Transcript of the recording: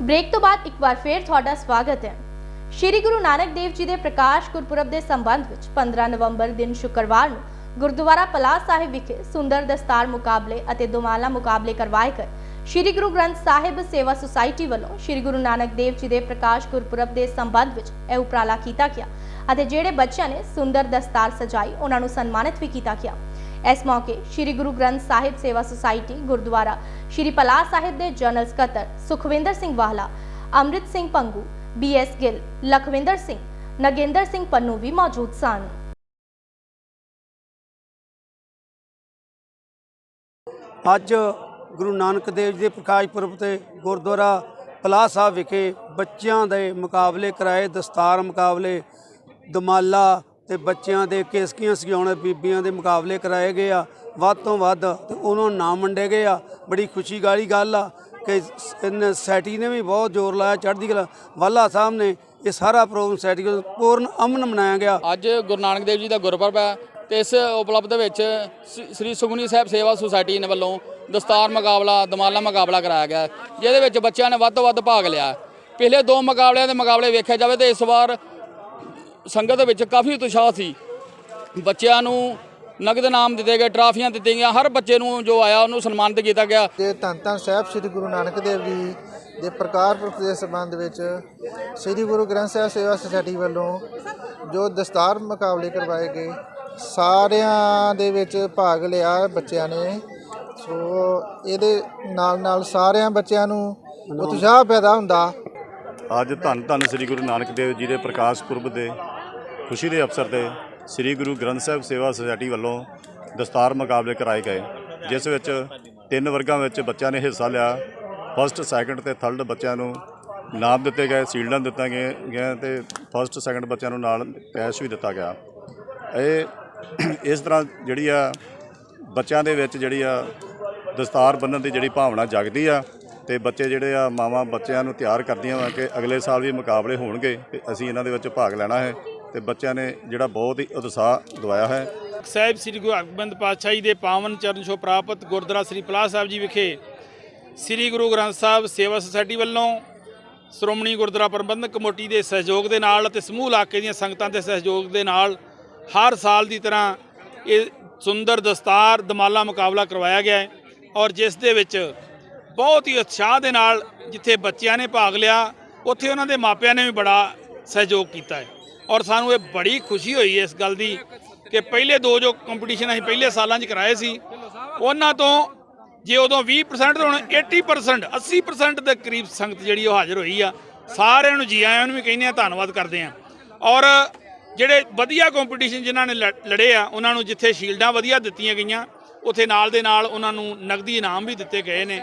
Break ਤੋਂ ਬਾਅਦ ਇੱਕ ਵਾਰ ਫੇਰ ਤੁਹਾਡਾ ਸਵਾਗਤ ਹੈ। ਸ਼੍ਰੀ ਗੁਰੂ ਨਾਨਕ ਦੇਵ ਜੀ ਦੇ ਪ੍ਰਕਾਸ਼ ਗੁਰਪੁਰਬ ਦੇ ਸੰਬੰਧ ਵਿੱਚ 15 ਨਵੰਬਰ ਦਿਨ ਸ਼ੁੱਕਰਵਾਰ ਨੂੰ ਗੁਰਦੁਆਰਾ ਪਲਾਸ ਸਾਹਿਬ ਵਿਖੇ ਸੁੰਦਰ ਦਸਤਾਰ ਮੁਕਾਬਲੇ ਅਤੇ ਦੁਮਾਲਾ ਮੁਕਾਬਲੇ ਕਰਵਾਏ ਗਏ। ਸ਼੍ਰੀ ਗੁਰੂ ਗ੍ਰੰਥ ਸਾਹਿਬ ਸੇਵਾ ਸੁਸਾਇਟੀ ਵੱਲੋਂ ਸ਼੍ਰੀ ਗੁਰੂ ਨਾਨਕ ਦੇਵ ਜੀ ਦੇ ਪ੍ਰਕਾਸ਼ ਗੁਰਪੁਰਬ ਦੇ ਸੰਬੰਧ ਵਿੱਚ ਇਹ ਉਪਰਾਲਾ ਕੀਤਾ ਗਿਆ ਅਤੇ ਜਿਹੜੇ ਬੱਚਿਆਂ ਨੇ ਸੁੰਦਰ ਦਸਤਾਰ ਸਜਾਈ, ਉਹਨਾਂ ਨੂੰ ਸਨਮਾਨਿਤ ਵੀ ਕੀਤਾ ਗਿਆ। ਇਸ ਮੌਕੇ ਸ਼੍ਰੀ ਗੁਰੂ ਗ੍ਰੰਥ ਸਾਹਿਬ ਸੇਵਾ ਸੁਸਾਇਟੀ ਗੁਰਦੁਆਰਾ ਸ਼੍ਰੀ ਪਲਾਸ ਸਾਹਿਬ ਦੇ ਜਨਰਲ ਸਕੱਤਰ ਸੁਖਵਿੰਦਰ ਸਿੰਘ ਵਾਹਲਾ ਅੰਮ੍ਰਿਤ ਸਿੰਘ ਪੰਗੂ ਬੀਐਸ ਗਿੱਲ, ਲਖਵਿੰਦਰ ਸਿੰਘ, ਨਗੇਂਦਰ ਸਿੰਘ ਪੰਨੂ ਵੀ ਮੌਜੂਦ ਸਨ। ਅੱਜ ਗੁਰੂ ਨਾਨਕ ਦੇਵ ਜੀ ਦੇ ਪ੍ਰਕਾਸ਼ ਪੁਰਬ ਤੇ ਗੁਰਦੁਆਰਾ ਪਲਾ ਸਾਹਿਬ ਵਿਖੇ ਬੱਚਿਆਂ ਦੇ ਮੁਕਾਬਲੇ ਕਰਾਏ, ਦਸਤਾਰ ਮੁਕਾਬਲੇ, ਦਮਾਲਾ ਤੇ ਬੱਚਿਆਂ ਦੇ ਕੇਸਕੀਆਂ ਸਜਾਉਣੇ ਬੀਬੀਆਂ ਦੇ ਮੁਕਾਬਲੇ ਕਰਾਏ ਗਏ ਆ, ਵੱਧ ਤੋਂ ਵੱਧ ਤੇ ਉਹਨਾਂ ਨੂੰ ਨਾਮ ਵੰਡੇ ਗਏ ਆ। ਬੜੀ ਖੁਸ਼ੀ ਵਾਲੀ ਗੱਲ ਆ ਕਿ ਸ- ਇਹਨੇ ਸੈਟੀ ਨੇ ਵੀ ਬਹੁਤ ਜ਼ੋਰ ਲਾਇਆ, ਚੜ੍ਹਦੀ ਕਲਾ। ਵਾਲਾ ਸਾਹਿਬ ਨੇ ਇਹ ਸਾਰਾ ਪ੍ਰੋਗਰਾਮ ਸੈਟੀ ਪੂਰਨ ਅਮਨ ਮਨਾਇਆ ਗਿਆ। ਅੱਜ ਗੁਰੂ ਨਾਨਕ ਦੇਵ ਜੀ ਦਾ ਗੁਰਪੁਰਬ ਹੈ ਤੇ ਇਸ ਉਪਲਬਧ ਵਿੱਚ ਸ- ਸ੍ਰੀ ਸੁਖਮਨੀ ਸਾਹਿਬ ਸੇਵਾ ਸੁਸਾਇਟੀ ਨੇ ਵੱਲੋਂ ਦਸਤਾਰ ਮੁਕਾਬਲਾ, ਦਮਾਲਾ ਮੁਕਾਬਲਾ ਕਰਾਇਆ ਗਿਆ। ਜਿਹਦੇ ਵਿੱਚ ਬੱਚਿਆਂ ਨੇ ਵੱਧ ਤੋਂ ਵੱਧ ਭਾਗ ਲਿਆ। ਪਿਛਲੇ ਦੋ ਮੁਕਾਬਲਿਆਂ ਦੇ ਮੁਕਾਬਲੇ ਵੇਖਿਆ ਜਾਵੇ ਤੇ ਇਸ ਵਾਰ ਸੰਗਤ ਦੇ ਵਿੱਚ ਕਾਫੀ ਉਤਸ਼ਾਹ ਸੀ। ਬੱਚਿਆਂ ਨੂੰ ਨਗਦ ਇਨਾਮ ਦਿੱਤੇ ਗਏ ਟਰਾਫੀਆਂ ਦਿੱਤੀਆਂ ਗਈਆਂ। ਹਰ ਬੱਚੇ ਨੂੰ ਜੋ ਆਇਆ ਉਹਨੂੰ ਸਨਮਾਨਿਤ ਕੀਤਾ ਗਿਆ। ਤੇ ਧੰਨ ਧੰਨ ਸਾਹਿਬ ਸ੍ਰੀ ਗੁਰੂ ਨਾਨਕ ਦੇਵ ਜੀ ਦੇ ਪ੍ਰਕਾਰ ਪੁਰਖ ਦੇ ਸੰਬੰਧ ਵਿੱਚ ਸ੍ਰੀ ਗੁਰੂ ਗ੍ਰੰਥ ਸਾਹਿਬ ਸੇਵਾ ਸੁਸਾਇਟੀ ਵੱਲੋਂ ਜੋ ਦਸਤਾਰ ਮੁਕਾਬਲੇ ਕਰਵਾਏ ਗਏ ਸਾਰਿਆਂ ਦੇ ਵਿੱਚ ਭਾਗ ਲਿਆ ਬੱਚਿਆਂ ਨੇ। ਸੋ ਇਹਦੇ ਨਾਲ ਨਾਲ ਸਾਰਿਆਂ ਬੱਚਿਆਂ ਨੂੰ ਉਤਸ਼ਾਹ ਪੈਦਾ ਹੁੰਦਾ। ਅੱਜ ਧੰਨ ਧੰਨ ਸ੍ਰੀ ਗੁਰੂ ਨਾਨਕ ਦੇਵ ਜੀ ਦੇ ਪ੍ਰਕਾਸ਼ ਪੁਰਬ ਦੇ ਖੁਸ਼ੀ ਦੇ ਅਵਸਰ ਤੇ ਸ੍ਰੀ ਗੁਰੂ ਗ੍ਰੰਥ ਸਾਹਿਬ ਸੇਵਾ ਸੁਸਾਇਟੀ ਵੱਲੋਂ ਦਸਤਾਰ ਮੁਕਾਬਲੇ ਕਰਾਏ ਗਏ, ਜਿਸ ਵਿੱਚ ਤਿੰਨ ਵਰਗਾਂ ਵਿੱਚ ਬੱਚਿਆਂ ਨੇ ਹਿੱਸਾ ਲਿਆ। ਫਸਟ ਸੈਕੰਡ ਤੇ ਥਰਡ ਬੱਚਿਆਂ ਨੂੰ ਨਾਮ ਦਿੱਤੇ ਗਏ ਸੀਲਡਾਂ ਦਿੱਤਾ ਗਏ ਗਏ ਤੇ ਫਸਟ ਸੈਕੰਡ ਬੱਚਿਆਂ ਨੂੰ ਨਾਲ ਕੈਸ਼ ਵੀ ਦਿੱਤਾ ਗਿਆ। ਇਹ ਇਸ ਤਰ੍ਹਾਂ ਜਿਹੜੀ ਆ ਬੱਚਿਆਂ ਦੇ ਵਿੱਚ ਜਿਹੜੀ ਆ ਦਸਤਾਰ ਬੰਨਣ ਦੀ ਜਿਹੜੀ ਭਾਵਨਾ ਜਾਗਦੀ ਆ ਤੇ ਬੱਚੇ ਜਿਹੜੇ ਆ ਮਾਵਾਂ ਬੱਚਿਆਂ ਨੂੰ ਤਿਆਰ ਕਰਦੀਆਂ ਵਾ ਕਿ ਅਗਲੇ ਸਾਲ ਵੀ ਮੁਕਾਬਲੇ ਹੋਣਗੇ ਤੇ ਅਸੀਂ ਇਹਨਾਂ ਦੇ ਵਿੱਚ ਭਾਗ ਲੈਣਾ ਹੈ। ਤੇ ਬੱਚਿਆਂ ਨੇ ਜਿਹੜਾ ਬਹੁਤ ਹੀ ਉਤਸ਼ਾਹ ਦਵਾਇਆ ਹੈ। ਸਾਹਿਬ ਸ੍ਰੀ ਗੁਰੂ ਹਰਗੋਬਿੰਦ ਪਾਤਸ਼ਾਹ ਜੀ ਦੇ ਪਾਵਨ ਚਰਨ ਛੋ ਪ੍ਰਾਪਤ ਗੁਰਦੁਆਰਾ ਸ੍ਰੀ ਪਲਾਹ ਸਾਹਿਬ ਜੀ ਵਿਖੇ ਸ੍ਰੀ ਗੁਰੂ ਗ੍ਰੰਥ ਸਾਹਿਬ ਸੇਵਾ ਸੁਸਾਇਟੀ ਵੱਲੋਂ ਸ਼੍ਰੋਮਣੀ ਗੁਰਦੁਆਰਾ ਪ੍ਰਬੰਧਕ ਕਮੇਟੀ ਦੇ ਸਹਿਯੋਗ ਦੇ ਨਾਲ ਅਤੇ ਸਮੂਹ ਇਲਾਕੇ ਦੀਆਂ ਸੰਗਤਾਂ ਦੇ ਸਹਿਯੋਗ ਦੇ ਨਾਲ ਹਰ ਸਾਲ ਦੀ ਤਰ੍ਹਾਂ ਇਹ ਸੁੰਦਰ ਦਸਤਾਰ ਦਮਾਲਾ ਮੁਕਾਬਲਾ ਕਰਵਾਇਆ ਗਿਆ ਹੈ ਔਰ ਜਿਸ ਦੇ ਵਿੱਚ ਬਹੁਤ ਹੀ ਉਤਸ਼ਾਹ ਦੇ ਨਾਲ ਜਿੱਥੇ ਬੱਚਿਆਂ ਨੇ ਭਾਗ ਲਿਆ, ਉੱਥੇ ਉਹਨਾਂ ਦੇ ਮਾਪਿਆਂ ਨੇ ਵੀ ਬੜਾ ਸਹਿਯੋਗ ਕੀਤਾ ਹੈ। ਔਰ ਸਾਨੂੰ ਇਹ ਬੜੀ ਖੁਸ਼ੀ ਹੋਈ ਹੈ ਇਸ ਗੱਲ ਦੀ ਕਿ ਪਹਿਲੇ ਦੋ ਜੋ ਕੰਪੀਟੀਸ਼ਨ ਅਸੀਂ ਪਹਿਲੇ ਸਾਲਾਂ 'ਚ ਕਰਾਏ ਸੀ, ਉਹਨਾਂ ਤੋਂ ਜੇ ਉਦੋਂ 20% ਤੇ ਹੁਣ 80% 80% ਦੇ ਕਰੀਬ ਸੰਗਤ ਜਿਹੜੀ ਉਹ ਹਾਜ਼ਰ ਹੋਈ ਆ। ਸਾਰਿਆਂ ਨੂੰ ਜੀ ਆਇਆਂ ਨੂੰ ਵੀ ਕਹਿੰਦੇ ਆ, ਧੰਨਵਾਦ ਕਰਦੇ ਆ। ਔਰ ਜਿਹੜੇ ਵਧੀਆ ਕੰਪੀਟੀਸ਼ਨ ਜਿਨ੍ਹਾਂ ਨੇ ਲੜ- ਲੜੇ ਆ, ਉਹਨਾਂ ਨੂੰ ਜਿੱਥੇ ਸ਼ੀਲਡਾਂ ਵਧੀਆ ਦਿੱਤੀਆਂ ਗਈਆਂ, ਉੱਥੇ ਨਾਲ ਦੇ ਨਾਲ ਉਹਨਾਂ ਨੂੰ ਨਗਦੀ ਇਨਾਮ ਵੀ ਦਿੱਤੇ ਗਏ ਨੇ।